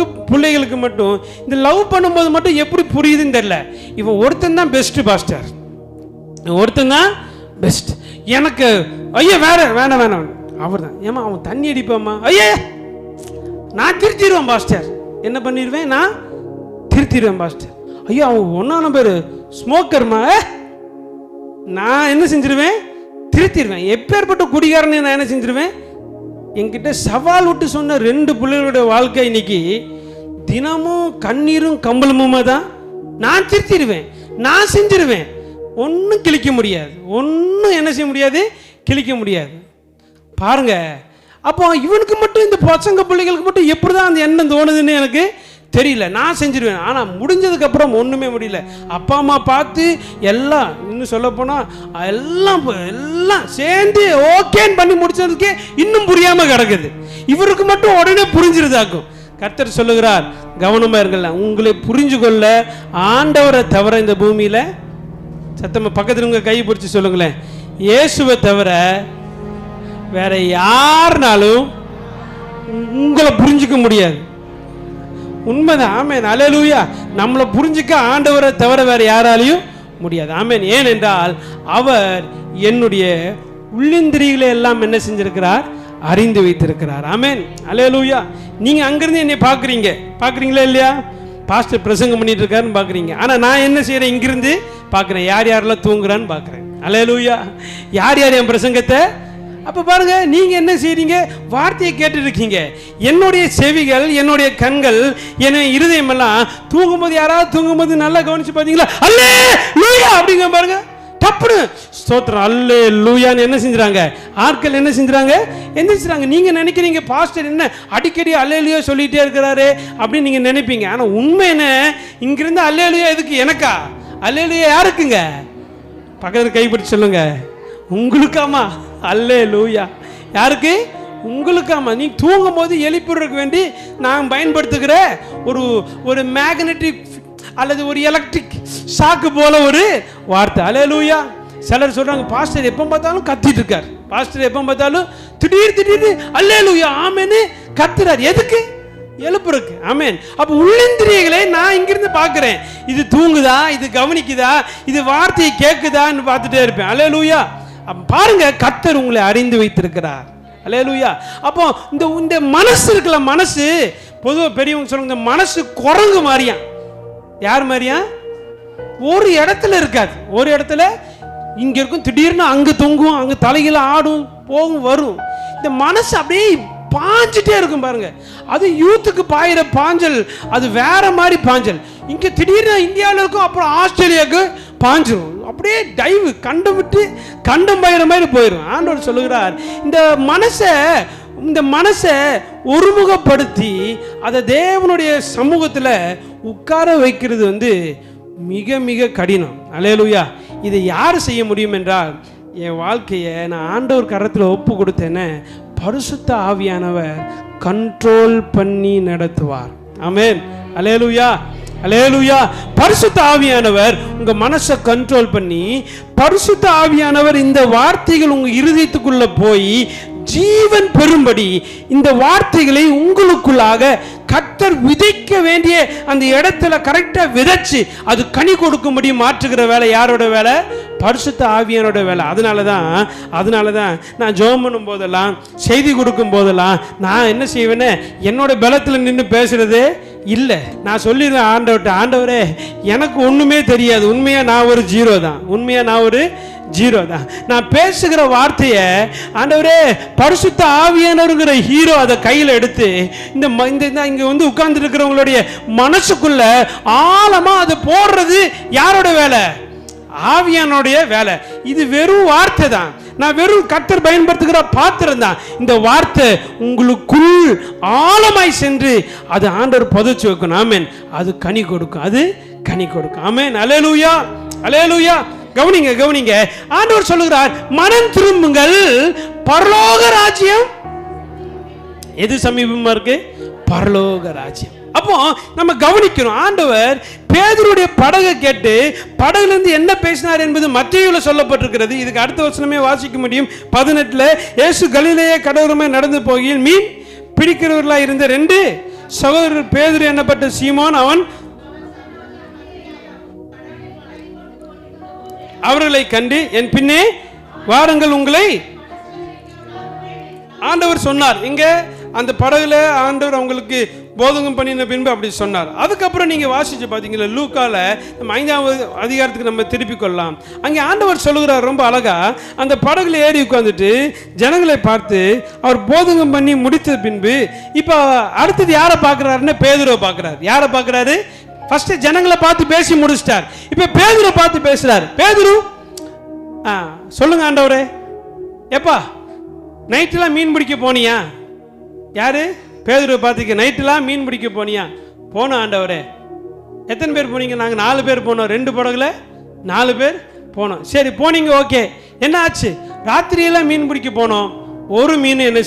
சிலருக்கு பிள்ளைகளுக்கு மட்டும் இந்த லவ் பண்ணும்போது மட்டும் எப்படி புரியுதுன்னு தெரியல. இவன் ஒருத்தன் தான் பெஸ்ட் பாஸ்டர் ஒருத்தன் தான் பெஸ்ட் எனக்கு ஐயா வேற வேணாம் வேணாம். அவர் தான் ஏமா அவன் தண்ணி அடிப்பாம்மா ஐயா நான் திருத்திடுவேன் பாஸ்டர் என்ன பண்ணிடுவேன்? நான் திருத்திடுவேன் பாஸ்டர் ஐயோ அவன் ஒன்றான பேர் ஸ்மோக்கர்மா நான் என்ன செஞ்சிருவேன்? திருத்திடுவேன். எப்பேற்பட்ட குடிகாரனை நான் என்ன செஞ்சிருவேன்? என்கிட்ட சவால் விட்டு சொன்ன ரெண்டு பிள்ளைகளுடைய வாழ்க்கை இன்னைக்கு தினமும் கண்ணீரும் கம்பளமுமா தான். நான் திருத்திடுவேன் நான் செஞ்சிருவேன். ஒன்றும் கிழிக்க முடியாது. ஒன்றும் என்ன செய்ய முடியாது? கிழிக்க முடியாது. பாருங்க. அப்போ இவனுக்கு மட்டும் இந்த பசங்க பிள்ளைகளுக்கு மட்டும் எப்படி தான் அந்த எண்ணம் தோணுதுன்னு எனக்கு தெரியல நான் செஞ்சிருவேன். ஆனால் முடிஞ்சதுக்கப்புறம் ஒன்றுமே முடியல. அப்பா அம்மா பார்த்து எல்லாம் இன்னும் சொல்ல போனால் எல்லாம் எல்லாம் சேர்ந்து ஓகேன்னு பண்ணி முடிச்சதுக்கே இன்னும் புரியாமல் கிடக்குது. இவருக்கு மட்டும் உடனே புரிஞ்சிருதாக்கும். கர்த்தர் சொல்லுகிறார் கவனமாக இருங்கல்ல உங்களை புரிஞ்சு கொள்ள ஆண்டவரை தவிர இந்த பூமியில் சத்தமாக பக்கத்தில் உங்கள் கை பிடிச்சி சொல்லுங்களேன். இயேசுவை தவிர வேற யாருனாலும் உங்களை புரிஞ்சுக்க முடியாது. உண்மைதான் ஆமேன். அலலூயா நம்மளை புரிஞ்சுக்க ஆண்டவரை தவிர வேற யாராலையும் முடியாது. ஆமேன். ஏனென்றால் அவர் என்னுடைய உள்ளிந்திரிகளை எல்லாம் என்ன செஞ்சிருக்கிறார்? அறிந்து வைத்திருக்கிறார். ஆமேன். அலேலூயா நீங்க அங்கிருந்து என்னை பார்க்குறீங்க. பார்க்குறீங்களா இல்லையா? பாஸ்டர் பிரசங்கம் பண்ணிட்டு இருக்காருன்னு பார்க்குறீங்க. ஆனால் நான் என்ன செய்கிறேன் இங்கிருந்து பார்க்குறேன். யார் யாரெல்லாம் தூங்குறான்னு பார்க்குறேன். அலேலூயா யார் யார் என் பிரசங்கத்தை அப்போ பாருங்க நீங்க என்ன செய்றீங்க? வார்த்தையை கேட்டு இருக்கீங்க என்னுடைய செவிகள் என்னுடைய கண்கள் என் இருதயம் எல்லாம் தூங்கும்போது யாராவது தூங்கும்போது நல்லா கவனிச்சு பார்த்தீங்களா அல்லே லூயா! அப்படிங்க பாருங்க. டப்புனு ஸ்தோத்திரம். அல்லே லூயான்னு என்ன செஞ்சுறாங்க? ஆட்கள் என்ன செஞ்சுறாங்க? எந்திரிச்சுறாங்க நீங்க நினைக்கிறீங்க பாஸ்டர் என்ன அடிக்கடி அல்லேலியோ சொல்லிட்டே இருக்கிறாரு அப்படின்னு நீங்க நினைப்பீங்க. ஆனா உண்மை என்ன? இங்கிருந்து அல்லேலியோ எதுக்கு? எனக்கா? அல்லேலியோ யாருக்குங்க? பக்கத்தில் கைப்பிடிச்சு சொல்லுங்க. உங்களுக்காமா அல்லே லூயா யாருக்கு உங்களுக்காமா நீ தூங்கும் போது எழுப்பிடுறதுக்கு வேண்டி நான் பயன்படுத்துகிற ஒரு ஒரு மேக்னெட்டிக் அல்லது ஒரு எலக்ட்ரிக் ஷாக்கு போல ஒரு வார்த்தை. அலே லூயா சிலர் சொல்றாங்க பாஸ்டர் எப்போ பார்த்தாலும் கத்திட்டு இருக்கார். பாஸ்டர் எப்போ பார்த்தாலும் திடீர் திடீர்னு அல்லே லூயா ஆமேன்னு கத்துறார். எதுக்கு? எழுப்புறக்கு ஆமேன். அப்போ உள்ளந்திரியங்களை நான் இங்கிருந்து பார்க்குறேன். இது தூங்குதா? இது கவனிக்குதா? இது வார்த்தையை கேட்குதான்னு பார்த்துட்டே இருப்பேன். அலே லூயா பாருங்க கத்தர் உங்களை அறிந்து வைத்திருக்கிறார். அலையலூயா அப்போ இந்த இந்த மனசு இருக்கல மனசு பொதுவாக பெரியவங்க சொல்லுங்க இந்த மனசு குரங்கு மாதிரியா? யார் மாதிரியா? ஒரு இடத்துல இருக்காது. ஒரு இடத்துல இங்க இருக்கும் திடீர்னு அங்க தொங்கும் அங்க தலையில ஆடும் போகும் வரும். இந்த மனசு அப்படியே பாஞ்சிட்டே இருக்கும் பாருங்க. அது யூத்துக்கு பாயிற பாஞ்சல் அது வேற மாதிரி பாஞ்சல். இங்க திடீர்னு இந்தியாவில் இருக்கும் அப்புறம் ஆஸ்திரேலியாவுக்கு பாஞ்சிரும் அப்படியே டைவ் கண்டம் விட்டு கண்டம் பயிற மாதிரி போயிடும் ஆண்டவர் சொல்லுகிறார் இந்த மனசை இந்த மனசை ஒருமுகப்படுத்தி அதை தேவனுடைய சமூகத்தில் உட்கார வைக்கிறது வந்து மிக மிக கடினம். அலையலுயா இதை யார் செய்ய முடியும் என்றால் என் வாழ்க்கையை நான் ஆண்டவர் கரத்தில் ஒப்பு கொடுத்தேன்னு பரிசுத்த ஆவியானவர் கண்ட்ரோல் பண்ணி நடத்துவார். ஆமேன். அலேலுயா அலேலுயா பரிசுத்த ஆவியானவர் உங்க மனசை கண்ட்ரோல் பண்ணி பரிசுத்த ஆவியானவர் இந்த வார்த்தைகள் உங்க இருதயத்துக்குள்ள போய் ஜீவன் பெறும்படி இந்த வார்த்தைகளை உங்களுக்குள்ளாக கத்தர் விதைக்க வேண்டிய அந்த இடத்துல கரெக்டா விதைச்சு அது கனி கொடுக்கும்படி மாற்றுகிற வேலை யாரோட வேலை? பரிசுத்த ஆவியானோட வேலை. அதனால தான் அதனால தான் நான் ஜோம் பண்ணும் போதெல்லாம் செய்தி கொடுக்கும் போதெல்லாம் நான் என்ன செய்வேன்னு என்னோட பலத்தில் நின்று பேசுறது? இல்லை நான் சொல்லிடுவேன் ஆண்டவர்கிட்ட. ஆண்டவரே எனக்கு ஒன்றுமே தெரியாது. உண்மையாக நான் ஒரு ஜீரோ தான். உண்மையாக நான் ஒரு ஜீரோ தான். நான் பேசுகிற வார்த்தையை ஆண்டவரே பரிசுத்த ஆவியானவருங்கிற ஹீரோ அதை கையில் எடுத்து இந்த ம- இந்த இந்த இங்கே வந்து உட்கார்ந்துருக்கிறவங்களுடைய மனசுக்குள்ள ஆழமாக அதை போடுறது யாரோட வேலை? ஆவியானுடைய வேலை. இது வெறும் வார்த்தை தான். நான் வெறும் கத்தர் பயன்படுத்துகிற பாத்திரம் தான் இந்த வார்த்தை உங்களுக்குள் ஆழமாய் சென்று அது ஆண்டவர் புதைச்சு வைக்கணும் ஆமேன். அது கனி கொடுக்கும். அது கனி கொடுக்கும். ஆமேன். அலேலூயா அலேலூயா கவனிங்க கவனிங்க. ஆண்டவர் சொல்லுகிறார் மனம் திரும்புங்கள். பரலோக ராஜ்யம். எது சமீபமா இருக்கு? பரலோக ராஜ்யம். அப்போ நம்ம கவனிக்கணும். ஆண்டவர் பேதருடைய படகை கேட்டு படகுலேருந்து என்ன பேசினார் என்பது மத்தியில் சொல்லப்பட்டிருக்கிறது. இதுக்கு அடுத்த வசனமே வாசிக்க முடியும். பதினெட்டில் இயேசு கலிலேயே கடவுளுமே நடந்து போகையில் மீன் பிடிக்கிறவர்களாக இருந்த ரெண்டு சகோதரர் பேதுரு என்னப்பட்ட? சீமான் அவன் அவர்களை கண்டு என் பின்னே வாருங்கள் உங்களை. ஆண்டவர் சொன்னார். இங்க அந்த படகுல ஆண்டவர் அவங்களுக்கு போதகம் பண்ணின பின்பு அப்படி சொன்னார். அதுக்கப்புறம் நீங்கள் வாசிச்சு பார்த்தீங்களா லூக்கால நம்ம ஐந்தாவது அதிகாரத்துக்கு நம்ம திருப்பி கொள்ளலாம். அங்கே ஆண்டவர் சொல்லுகிறார் ரொம்ப அழகா. அந்த படகுல ஏறி உட்காந்துட்டு ஜனங்களை பார்த்து அவர் போதகம் பண்ணி முடித்த பின்பு இப்போ அடுத்தது யாரை பார்க்குறாருன்னு பேதுருவை பார்க்குறாரு. யாரை பார்க்குறாரு? ஃபர்ஸ்ட் ஜனங்களை பார்த்து பேசி முடிச்சிட்டார். இப்போ பேதுருவை பார்த்து பேசுறாரு. பேதுரு ஆ சொல்லுங்க ஆண்டவரே. எப்பா நைட்டெல்லாம் மீன் பிடிக்க போனியா? யாரு? பேதுரு பார்த்துக்க நைட்டெல்லாம் மீன் பிடிக்க போனியா? போனோம் ஆண்டவரே. எத்தனை பேர் போனீங்க? நாங்கள் நாலு பேர் போனோம். ரெண்டு படகுல? நாலு பேர் போனோம். சரி போனீங்க ஓகே. என்ன ஆச்சு? ராத்திரியெல்லாம் மீன் பிடிக்க போனோம். ஒரு மீன் என்ன